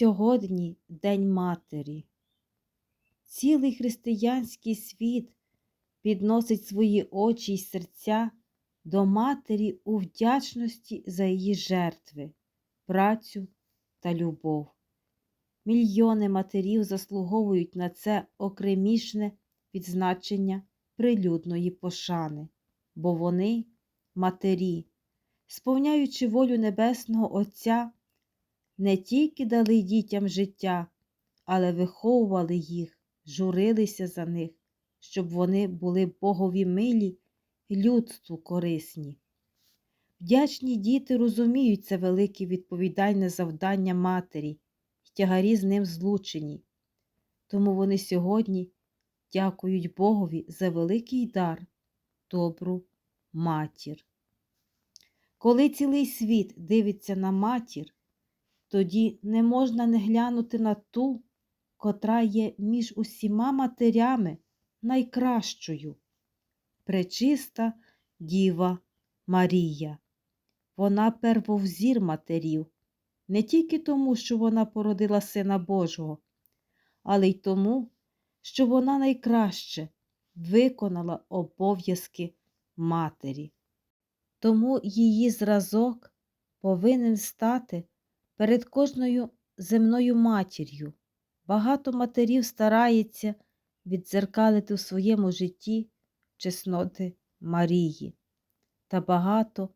Сьогодні День Матері. Цілий християнський світ підносить свої очі й серця до матері у вдячності за її жертви, працю та любов. Мільйони матерів заслуговують на це окремішне відзначення прилюдної пошани, бо вони матері, сповняючи волю Небесного Отця, не тільки дали дітям життя, але виховували їх, журилися за них, щоб вони були Богові милі людству корисні. Вдячні діти розуміють це велике відповідальне завдання матері й тягарі з ним злучені. Тому вони сьогодні дякують Богові за великий дар, добру матір. Коли цілий світ дивиться на матір, тоді не можна не глянути на ту, котра є між усіма матерями найкращою. Пречиста Діва Марія. Вона первовзір матерів, не тільки тому, що вона породила Сина Божого, але й тому, що вона найкраще виконала обов'язки матері. Тому її зразок повинен стати перед кожною земною матір'ю. Багато матерів старається віддзеркалити в своєму житті чесноти Марії, та багато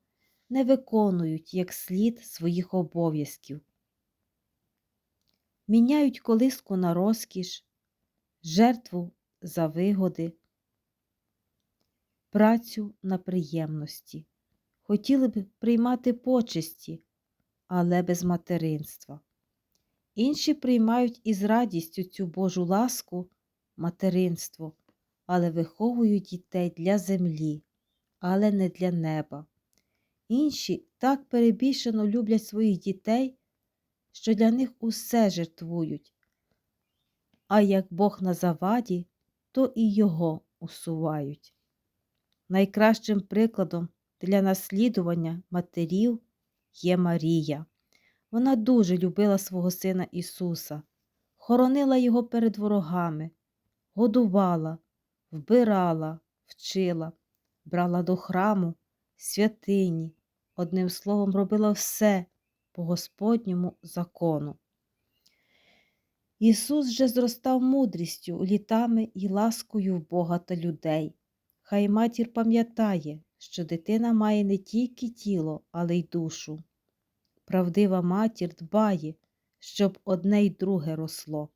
не виконують як слід своїх обов'язків. Міняють колиску на розкіш, жертву за вигоди, працю на приємності. Хотіли б приймати почесті, але без материнства. Інші приймають із радістю цю Божу ласку, материнство, але виховують дітей для землі, але не для неба. Інші так перебільшено люблять своїх дітей, що для них усе жертвують, а як Бог на заваді, то і його усувають. Найкращим прикладом для наслідування матерів є Марія. Вона дуже любила свого сина Ісуса, хоронила його перед ворогами, годувала, вбирала, вчила, брала до храму, святині, одним словом, робила все по Господньому закону. Ісус же зростав мудрістю, літами і ласкою в Бога та людей. Хай матір пам'ятає, що дитина має не тільки тіло, але й душу. Правдива матір дбає, щоб одне й друге росло.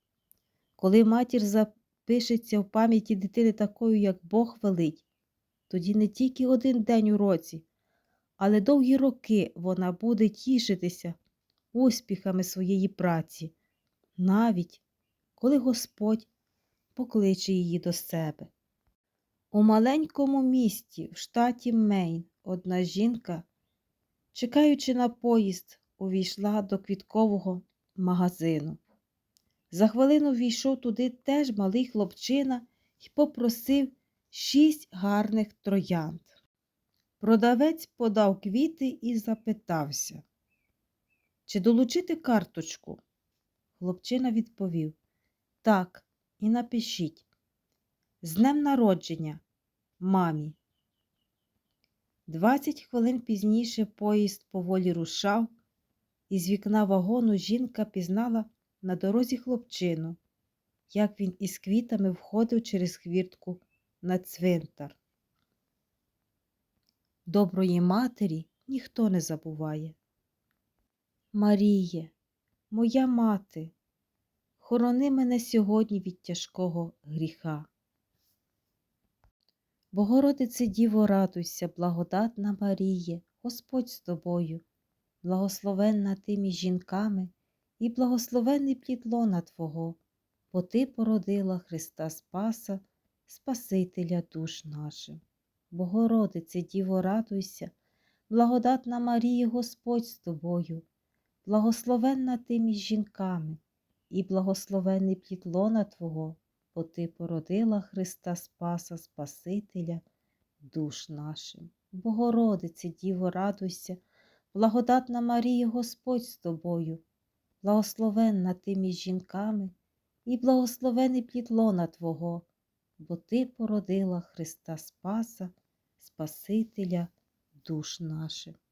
Коли матір запишеться в пам'яті дитини такою, як Бог велить, тоді не тільки один день у році, але довгі роки вона буде тішитися успіхами своєї праці, навіть коли Господь покличе її до себе. У маленькому місті в штаті Мейн одна жінка, чекаючи на поїзд, увійшла до квіткового магазину. За хвилину війшов туди теж малий хлопчина і попросив шість гарних троянд. Продавець подав квіти і запитався, чи долучити карточку. Хлопчина відповів Так, і напишіть. З днем народження, мамі. Двадцять хвилин пізніше поїзд поволі рушав, і з вікна вагону жінка пізнала на дорозі хлопчину, як він із квітами входив через хвіртку на цвинтар. Доброї матері ніхто не забуває. Маріє, моя мати, хорони мене сьогодні від тяжкого гріха. Богородице Діво, радуйся, благодатна Маріє, Господь з тобою, благословенна ти між жінками і благословенний плід лона Твого, бо Ти породила Христа Спаса, Спасителя душ нашим. Богородице Діво, радуйся, благодатна Марія, Господь з тобою, благословенна ти між жінками і благословенний плід лона Твого, бо Ти породила Христа Спаса, Спасителя душ нашим. Богородице, Діво, радуйся, благодатна Марія, Господь з тобою, благословенна ти між жінками, і благословений плід лона Твого, бо Ти породила Христа Спаса, Спасителя душ наших.